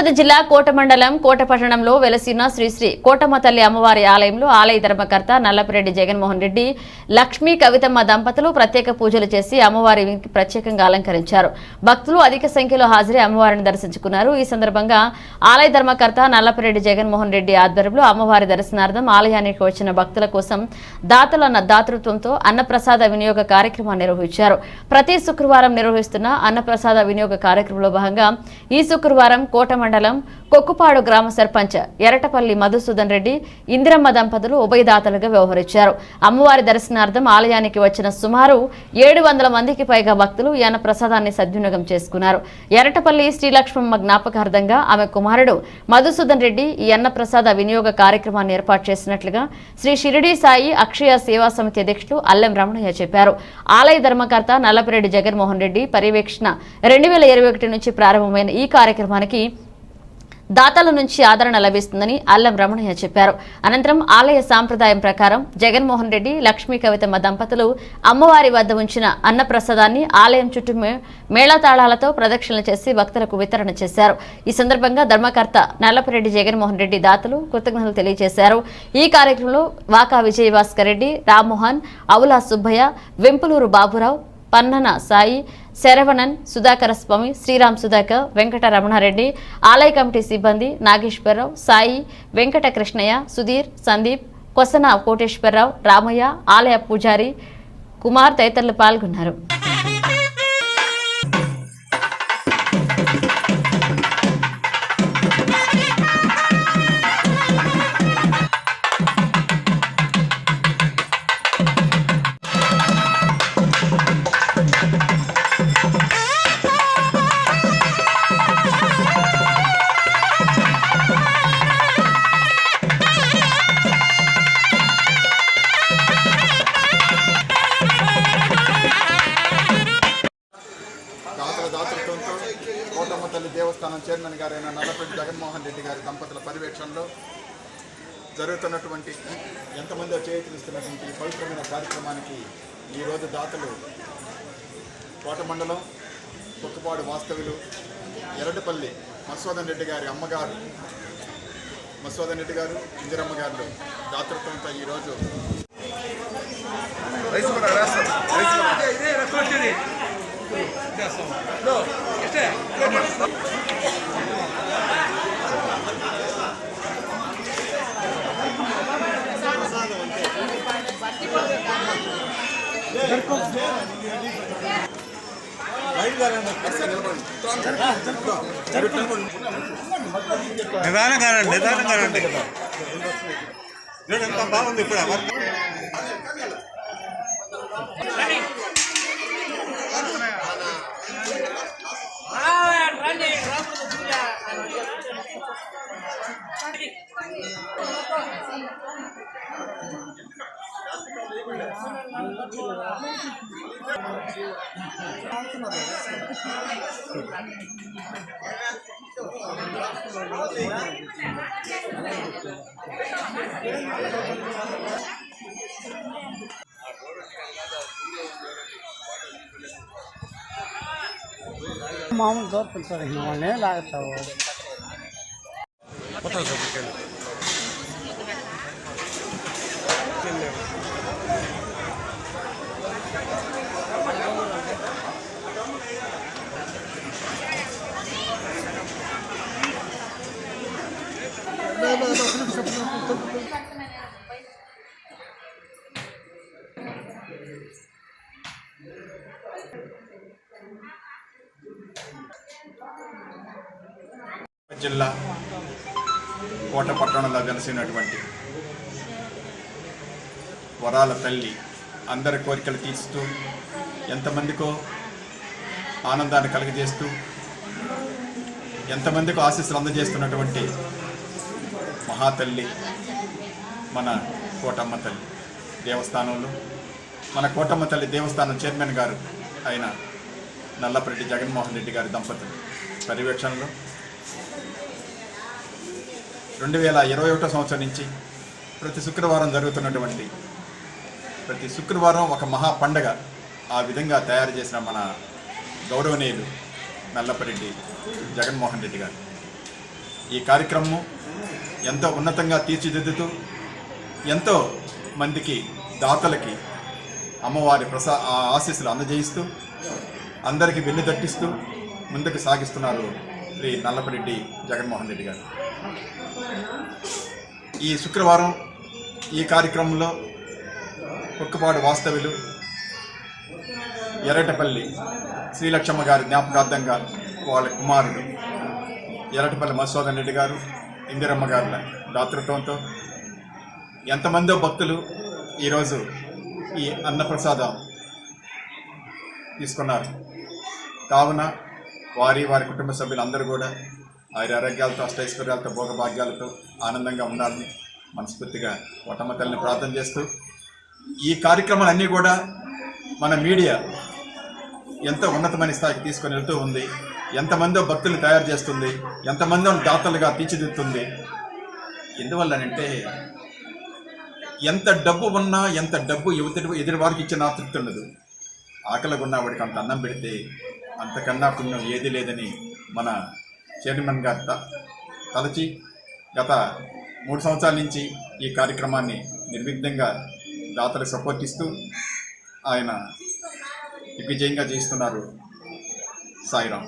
తిరుపతి జిల్లా కోట మండలం కోట పట్టణంలో వెలసిన శ్రీశ్రీ కోటమ్మ తల్లి అమ్మవారి ఆలయంలో ఆలయ ధర్మకర్త నల్లపిరెడ్డి జగన్మోహన్ రెడ్డి లక్ష్మీ కవితమ్మ దంపతులు ప్రత్యేక పూజలు చేసి అమ్మవారికి ప్రత్యేకంగా అలంకరించారు. భక్తులు అధిక సంఖ్యలో హాజరై అమ్మవారిని దర్శించుకున్నారు. ఈ సందర్భంగా ఆలయ ధర్మకర్త నల్లపిరెడ్డి జగన్మోహన్ రెడ్డి ఆధ్వర్యంలో అమ్మవారి దర్శనార్థం ఆలయానికి వచ్చిన భక్తుల కోసం దాతల దాతృత్వంతో అన్నప్రసాద వినియోగ కార్యక్రమాన్ని నిర్వహించారు. ప్రతి శుక్రవారం నిర్వహిస్తున్న అన్నప్రసాద వినియోగ కార్యక్రమంలో భాగంగా ఈ శుక్రవారం కోటమండ మండలం కొక్కుపాడు గ్రామ సర్పంచ్ ఎరటపల్లి మధుసూదన్ రెడ్డి ఇందిరమ్మ దంపతులు ఉభయదాతలుగా వ్యవహరించారు. అమ్మవారి దర్శనార్థం ఆలయానికి వచ్చిన సుమారు ఏడు వందల మందికి పైగా భక్తులు ఈయన ప్రసాదాన్ని సద్వినియోగం చేసుకున్నారు. ఎరటపల్లి శ్రీలక్ష్మమ్మ జ్ఞాపకార్థంగా ఆమె కుమారుడు మధుసూదన్ రెడ్డి ఈ అన్న ప్రసాద వినియోగ కార్యక్రమాన్ని ఏర్పాటు చేసినట్లుగా శ్రీ షిరిడి సాయి అక్షయ సేవా సమితి అధ్యక్షులు అల్లెం రమణయ్య చెప్పారు. ఆలయ ధర్మకర్త నల్లపిరెడ్డి జగన్మోహన్ రెడ్డి పర్యవేక్షణ రెండు వేల ఇరవై ఒకటి నుంచి ప్రారంభమైన ఈ కార్యక్రమానికి దాతల నుంచి ఆదరణ లభిస్తుందని అల్లం రమణయ్య చెప్పారు. అనంతరం ఆలయ సాంప్రదాయం ప్రకారం జగన్మోహన్ రెడ్డి లక్ష్మీ కవితమ్మ దంపతులు అమ్మవారి వద్ద ఉంచిన అన్నప్రసాదాన్ని ఆలయం చుట్టూ మే- మేళతాళాలతో ప్రదక్షిణలు చేసి భక్తులకు వితరణ చేశారు. ఈ సందర్భంగా ధర్మకర్త నల్లపరెడ్డి జగన్మోహన్ రెడ్డి దాతలు కృతజ్ఞతలు తెలియజేశారు. ఈ కార్యక్రమంలో వాకా విజయభాస్కర్ రెడ్డి రామ్మోహన్ అవులా సుబ్బయ్య వెంపులూరు బాబురావు పన్నన సాయి శరవణన్ సుధాకర స్వామి శ్రీరామ్ సుధాకర్ వెంకట రమణారెడ్డి ఆలయ కమిటీ సిబ్బంది నాగేశ్వరరావు సాయి వెంకట కృష్ణయ్య సుధీర్ సందీప్ కొసన కోటేశ్వరరావు రామయ్య ఆలయ పూజారి కుమార్ తదితరులు పాల్గొన్నారు. చైర్మన్ గారైన నల్లపల్లి జగన్మోహన్ రెడ్డి గారి దంపతుల పర్యవేక్షణలో జరుగుతున్నటువంటి ఎంతమందో చేతులిస్తున్నటువంటి పవిత్రమైన కార్యక్రమానికి ఈరోజు దాతలు కోట మండలం కుక్కపాడు వాస్తవ్యులు ఎరటిపల్లి మత్స్వదన్ రెడ్డి గారి అమ్మగారు మత్స్వదన్ రెడ్డి గారు ఇందిరమ్మ గారు దాతృత్వంతో ఈరోజు నిదానంగా రండి నిదానంగా రండి చూడు ఎంత బాగుంది ఇప్పుడు मामू दर्पण सर हिमालय लागत है। वो జిల్లా కోట పట్టణంలో వెలసినటువంటి వరాల తల్లి అందరి కోరికలు తీర్చుతూ ఎంతమందికో ఆనందాన్ని కలుగజేస్తూ ఎంతమందికో ఆశీస్సులు అందజేస్తున్నటువంటి మహాతల్లి మన కోటమ్మ తల్లి దేవస్థానంలో. మన కోటమ్మ తల్లి దేవస్థానం చైర్మన్ గారు అయిన నల్లపరెడ్డి జగన్మోహన్ రెడ్డి గారి దంపతులు పర్యవేక్షణలో. రెండు వేల ఇరవై ఒకటో సంవత్సరం నుంచి ప్రతి శుక్రవారం జరుగుతున్నటువంటి ప్రతి శుక్రవారం ఒక మహా పండగ ఆ విధంగా తయారు చేసిన మన గౌరవనీయులు నల్లపరెడ్డి జగన్మోహన్ రెడ్డి గారు. ఈ కార్యక్రమం ఎంతో ఉన్నతంగా తీర్చిదిద్దుతూ ఎంతో మందికి దాతలకి అమ్మవారి ప్రసా ఆ ఆశీస్సులు అందజేయిస్తూ అందరికీ వెన్ను తట్టిస్తూ ముందుకు సాగిస్తున్నారు శ్రీ నల్లపరెడ్డి జగన్మోహన్ రెడ్డి గారు. ఈ శుక్రవారం ఈ కార్యక్రమంలో కుక్కపాడు వాస్తవ్యులు ఎరటపల్లి శ్రీలక్ష్మ గారి జ్ఞాపకార్థంగా వాళ్ళ కుమారుడు ఎరటపల్లి మధుసూదన్ రెడ్డి గారు ఇందిరమ్మ గారుల దాతృత్వంతో ఎంతమందో భక్తులు ఈరోజు ఈ అన్నప్రసాదం తీసుకున్నారు. కావున వారి వారి కుటుంబ సభ్యులందరూ కూడా వారి ఆరోగ్యాలతో అష్టైశ్వర్యాలతో భోగభాగ్యాలతో ఆనందంగా ఉండాలని మనస్ఫూర్తిగా ఒటమ్మ తల్లిని ప్రార్థన చేస్తూ ఈ కార్యక్రమాలన్నీ కూడా మన మీడియా ఎంతో ఉన్నతమైన స్థాయికి తీసుకొని వెళ్తూ ఉంది ఎంతమందో భక్తులు తయారు చేస్తుంది ఎంతమందో దాతలుగా తీర్చిదిద్దుతుంది. ఎందువల్లనంటే ఎంత డబ్బు ఉన్నా ఎంత డబ్బు ఎదుటి ఎదుటి వారికి ఇచ్చిన తృప్తి ఉండదు. ఆకలిగా ఉన్న వాడికి అంత అన్నం పెడితే అంతకన్నా పుణ్యం ఏది లేదని మన చైర్మన్ గారు త- తలచి గత మూడు సంవత్సరాల నుంచి ఈ కార్యక్రమాన్ని నిర్విఘ్నంగా దాతలకు సపోర్ట్ ఇస్తూ ఆయన దిగ్విజయంగా చేస్తున్నారు సాయిరాం